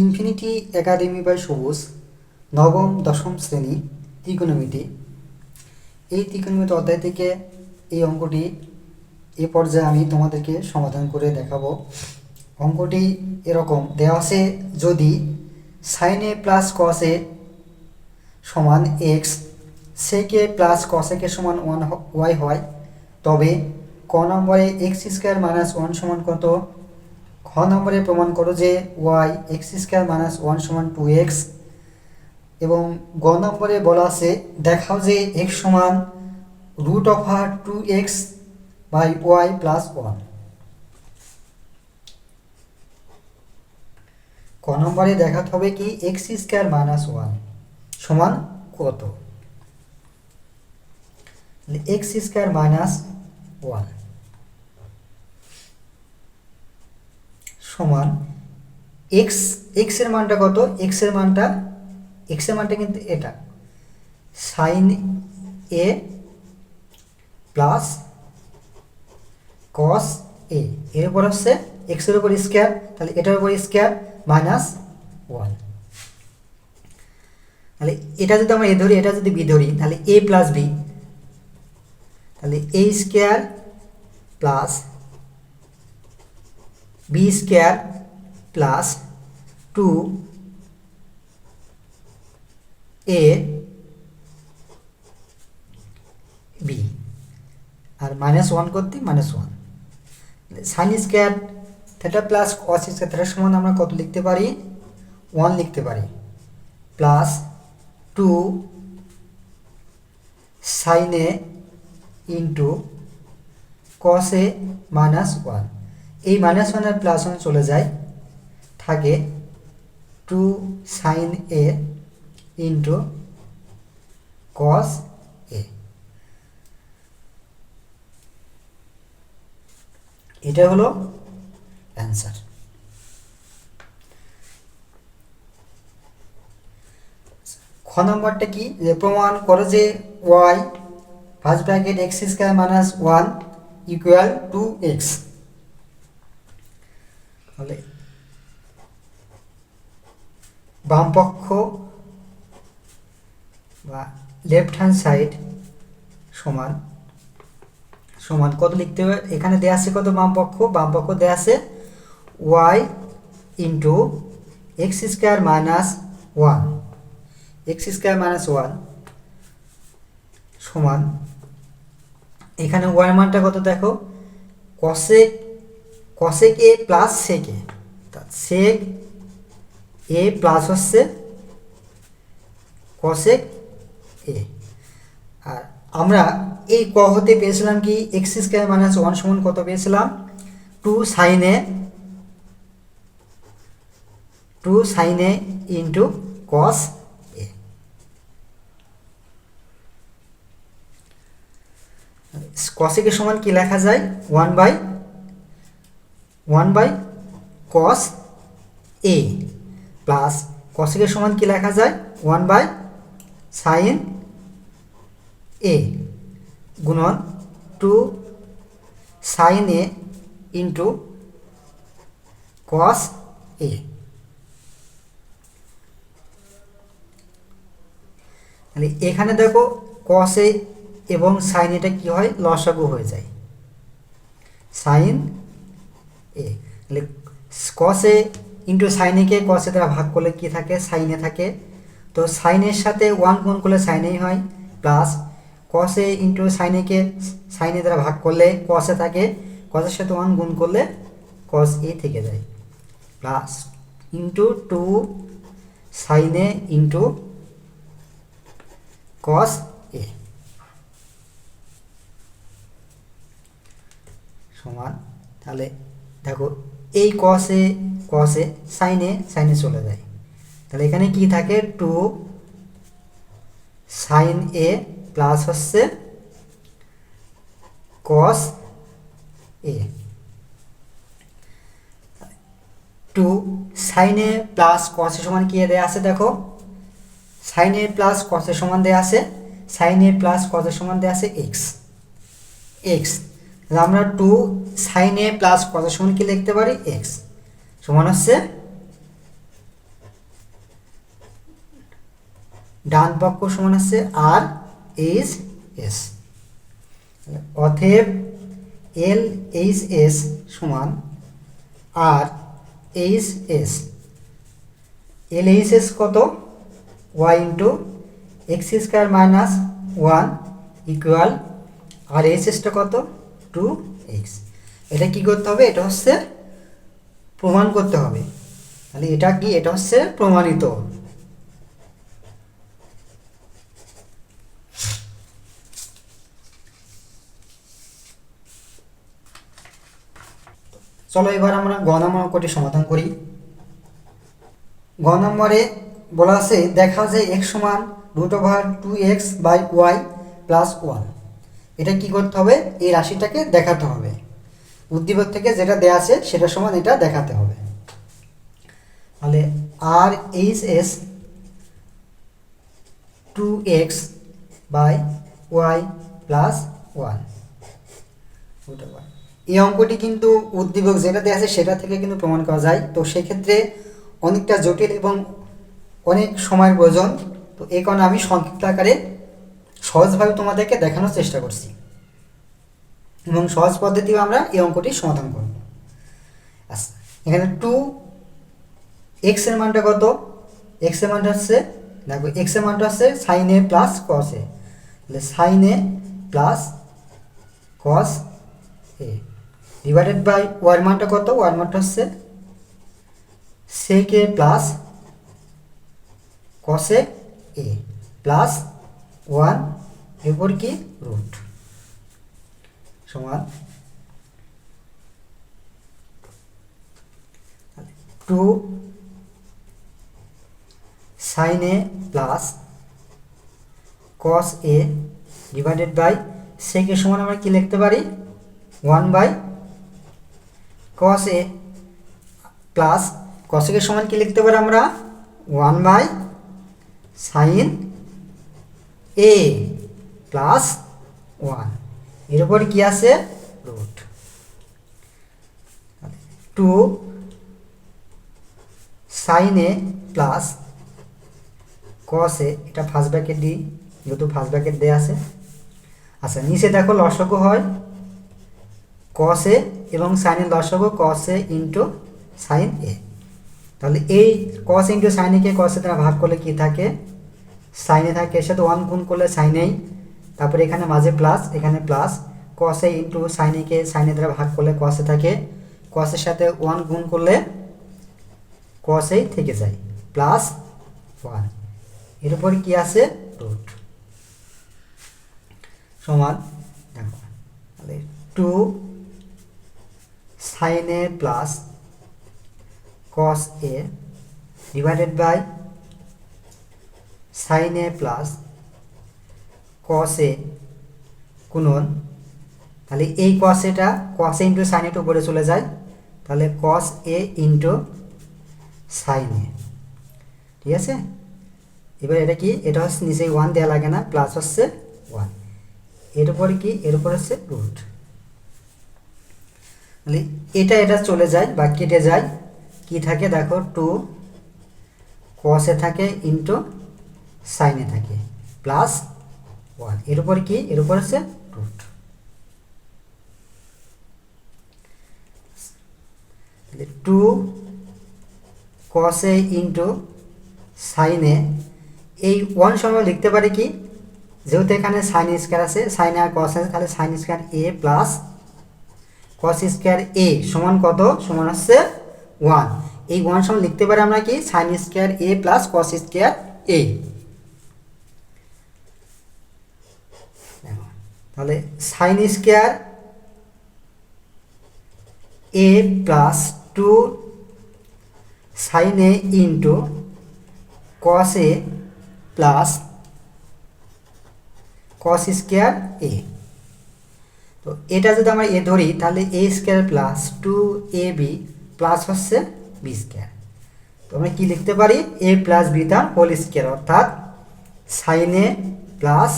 Infinity academy by সবুজ, নবম, দশম শ্রেণি, ত্রিকোণমিতি। এই ত্রিকোণমিতি অধ্যায় থেকে এই অঙ্কটি এ পর্যায়ে আমি তোমাদেরকে সমাধান করে দেখাবো। অঙ্কটি এরকম, দেওয়া আছে যদি সাইন প্লাস কস সমান এক্স সেকে প্লাস কসেকে সমান ওয়ান ওয়াই হয়, তবে ক নম্বরে এক্স স্কোয়ার মাইনাস ওয়ান সমান কত? খ নম্বরে প্রমাণ করো যে Y X square minus one সমান টু এক্স এবং গ নম্বরে বলা আছে, দেখাও যে এক্স সমান root over two X by Y plus one ক নম্বরে দেখাতে হবে কি এক্স স্কোয়ার মাইনাস ওয়ান সমান কত? এক্স স্কোয়ার মাইনাস ওয়ান সমান এক্স এক্সের মানটা কত? এক্সের মানটা এক্সের মানটা কিন্তু এটা। সাইন এ প্লাস কস এ এর উপর হচ্ছে এক্সের উপর স্কোয়ার তাহলে এটার উপর স্কোয়ার মাইনাস ওয়ান তাহলে এটা যদি আমরা এ ধরি, এটা যদি বি ধরি, তাহলে এ প্লাস বি তাহলে A square plus B square plus two A B R minus one করতে minus one sine square theta plus cos square থেটার সমান আমরা কত লিখতে পারি? ওয়ান লিখতে পারি। প্লাস টু সাইনে ইন্টু কসে মাইনাস ওয়ান এই মাইনাস ওয়ানের প্লাস ওয়ান চলে যায়, থাকে two sine A into cos A এটা হলো অ্যান্সার খ নম্বরটা কি? যে প্রমাণ করে যে Y first bracket X square minus one equal to X তাহলে বামপক্ষ বা লেফট হ্যান্ড সাইড সমান সমান কত লিখতে হবে? এখানে দেওয়া আছে কত? বামপক্ষ বামপক্ষ দেওয়া আছে Y into X square minus one X square minus one সমান, এখানে ওয়াই মানটা কত দেখো? Cosec cosec A plus sec A sec A plus হচ্ছে কসেক এ আর আমরা এই ক হতে পেয়েছিলাম কি এক্স স্কোয়ার মাইনাস ওয়ান সমান কত পেয়েছিলাম? টু সাইনে টু সাইনে ইন্টু কস এ কসেকের সমান কি লেখা যায়? One by one by cos A plus কসেকের সমান কি লেখা যায়? ওয়ান বাই সাইন এ গুণন two sine A into cos A তাহলে এখানে দেখো কস এবং সাইন এটা কি হয়? লসাগু হয়ে যায়। সাইন কস ইন্টু সাইনেকে কসে দ্বারা ভাগ করলে কি থাকে? সাইনে থাকে। তো সাইনের সাথে ওয়ান গুণ করলে সাইনেই হয় প্লাস কসে ইন্টু সাইনেকে সাইনে দ্বারা ভাগ করলে কসে থাকে। কসের সাথে ওয়ান গুণ করলে কস এ থেকে যায়। প্লাস ইন্টু টু সাইনে ইন্টু কস এ। সমান। তাহলে দেখো এই কসে কসে সাইনে সাইনে চলে যায়। তাহলে এখানে কি থাকে? টু সাইন এ প্লাস হচ্ছে কস এ। টু সাইনে প্লাস কসে সমান কি দেয়া আছে? দেখো। সাইনে প্লাস কসের সমান দেয়া আছে। সাইনে প্লাস কসের সমান দেয়া আছে এক্স এক্স আমরা টু সাইন এ প্লাস কত সময় কি লিখতে পারি? এক্স সমান হচ্ছে ডান পক্ষ সমান হচ্ছে আর এইচ এস অথেব এল এইচ এস সমান R H S L H S কত? Y into X square minus one equal R H এসটা কত? টু এক্স এটা কি করতে হবে? এটা হচ্ছে প্রমাণ করতে হবে। তাহলে এটা কি? এটা হচ্ছে প্রমাণিত। চলো এবার আমরা গ নম্বর অঙ্কটি সমাধান করি। গ নম্বরে বলা আছে, দেখা যায় এক্স সমান root over two X by Y plus one এটা কি করতে হবে? এই রাশিটাকে দেখাতে হবে। উদ্দীপক থেকে যেটা দেয়া আছে সেটা সমান এটা দেখাতে হবে। তাহলে R H S two X by Y plus one এই অঙ্কটি কিন্তু উদ্দীপক যেটা দেওয়া আছে, সেটা থেকে কিন্তু প্রমাণ করা যায়। তো সেক্ষেত্রে অনেকটা জটিল এবং অনেক সময়ের প্রয়োজন। তো এই কারণে আমি সংক্ষিপ্ত আকারে সহজভাবে তোমাদেরকে দেখানোর চেষ্টা করছি। এবং সহজ পদ্ধতিও আমরা এই অঙ্কটি সমাধান করব। আচ্ছা এখানে টু এক্সের মানটা কত? এক্সের মানটা হচ্ছে, দেখো এক্সের মানটা হচ্ছে sign A plus cos A তাহলে sine A plus cos A divided by war মানটা কত? ওয়ার মানটা হচ্ছে sec A plus cosec A plus one এরপর কি? রুট সমান two sine A plus cos A divided by সেকের সমান আমরা কি লিখতে পারি? One by cos A plus কসেকের সমান কি লিখতে পারি আমরা? One by sine A plus ওয়ানের উপর কি আছে? Root two sine A plus cos A এটা ফার্স্ট ব্র্যাকেট দিই যেহেতু ফার্স্ট ব্র্যাকেট দেওয়া আছে। আচ্ছা নিচে দেখো লসগু হয় কস এ এবং সাইনের লসগু কস এ ইন্টু সাইন এ তাহলে এই কস ইন্টু সাইন একে কসে দ্বারা ভাগ করলে কি থাকে? সাইনে থাকে সাথে ওয়ান গুণ করলে সাইনেই তারপরে এখানে মাঝে প্লাস এখানে প্লাস কসে ইন্টু সাইনেকে সাইনের দ্বারা ভাগ করলে কসে থাকে। কসের সাথে ওয়ান গুণ করলে কসেই থেকে যায়। প্লাস ওয়ানের উপর কি আছে? রুট সমান, দেখো, তাহলে two sine A plus cos A divided by sine A plus cos গুণন, তাহলে এই কস এটা কস এ ইন্টু সাইন এটা উপরে চলে যায়, তাহলে কস এ ইন্টু সাইন এ ঠিক আছে? এবার এটা কি? এটা হচ্ছে নিচে ওয়ান দেওয়া লাগে না প্লাস হচ্ছে ওয়ানের উপরে কি? এর উপর হচ্ছে রুট তাহলে এটা এটা চলে যায় বা কেটে যায়, কি থাকে? দেখো টু কসে থাকে ইন্টু সাইনে থাকে প্লাস ওয়ান। এর উপর কি? এর উপর হচ্ছে রুট। টু কসে ইন্টু সাইনে এই ওয়ান সময় লিখতে পারি কি? যেহেতু এখানে সাইন স্কোয়ার আছে সাইন আর কস আছে তাহলে sine square A plus cos square A সমান কত? সমান হচ্ছে ওয়ান এই ওয়ান সমান লিখতে পারি আমরা কি? Sine square A plus cos square A তাহলে sine square A plus two sine A into cos A plus cos square A তো এটা যদি আমরা এ ধরি, তাহলে A square plus two A B plus হচ্ছে বি স্কোয়ার তো আমরা কী লিখতে পারি? এ প্লাস বি তার হোল স্কোয়ার অর্থাৎ sine A plus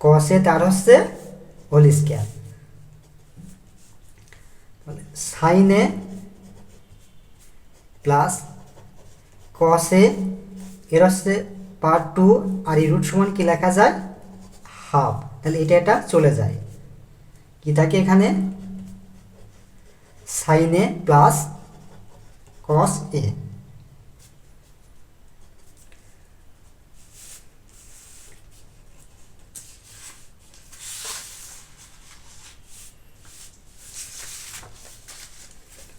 cos A তার হচ্ছে whole square sine A plus cos A এর হচ্ছে পার্ট টু আর এই রুট সমান কি লেখা যায়? হাফ। তাহলে এটা এটা চলে যায়। কি থাকে এখানে? Sine plus cos A.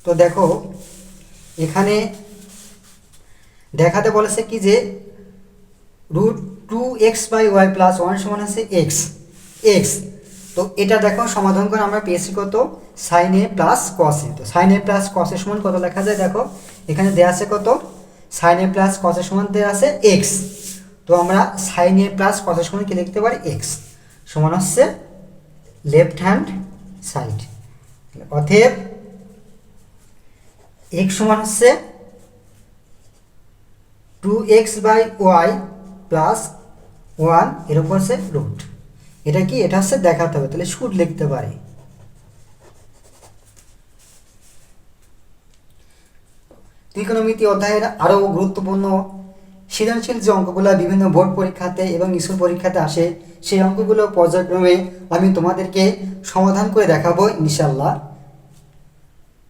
তো দেখো, এখানে দেখাতে বলেছে কি যে root two X by Y plus one সমান আছে এক্স এক্স তো এটা দেখো সমাধান করে আমরা পেয়েছি কত? সাইন এ প্লাস কস তো sign A plus cos A সমান কত লেখা যায় দেখো? এখানে দেওয়া আছে কত? Sign A plus cos A সমান দেওয়া আছে এক্স তো আমরা sign A plus cos A সমান কি লিখতে পারি? এক্স সমান হচ্ছে লেফট হ্যান্ড সাইড অতএব এক্স সমান হচ্ছে two X by Y plus ওয়ানের উপর হচ্ছে রুট এটা কি? এটা হচ্ছে দেখাতে হবে, তাহলে শুড লিখতে পারি। ত্রিকোণমিতি অধ্যায়ের আরও গুরুত্বপূর্ণ সৃজনশীল যে অঙ্কগুলো বিভিন্ন বোর্ড পরীক্ষাতে এবং স্কুল পরীক্ষাতে আসে, সেই অঙ্কগুলো পর্যায়ক্রমে আমি তোমাদেরকে সমাধান করে দেখাবো ইনশাল্লাহ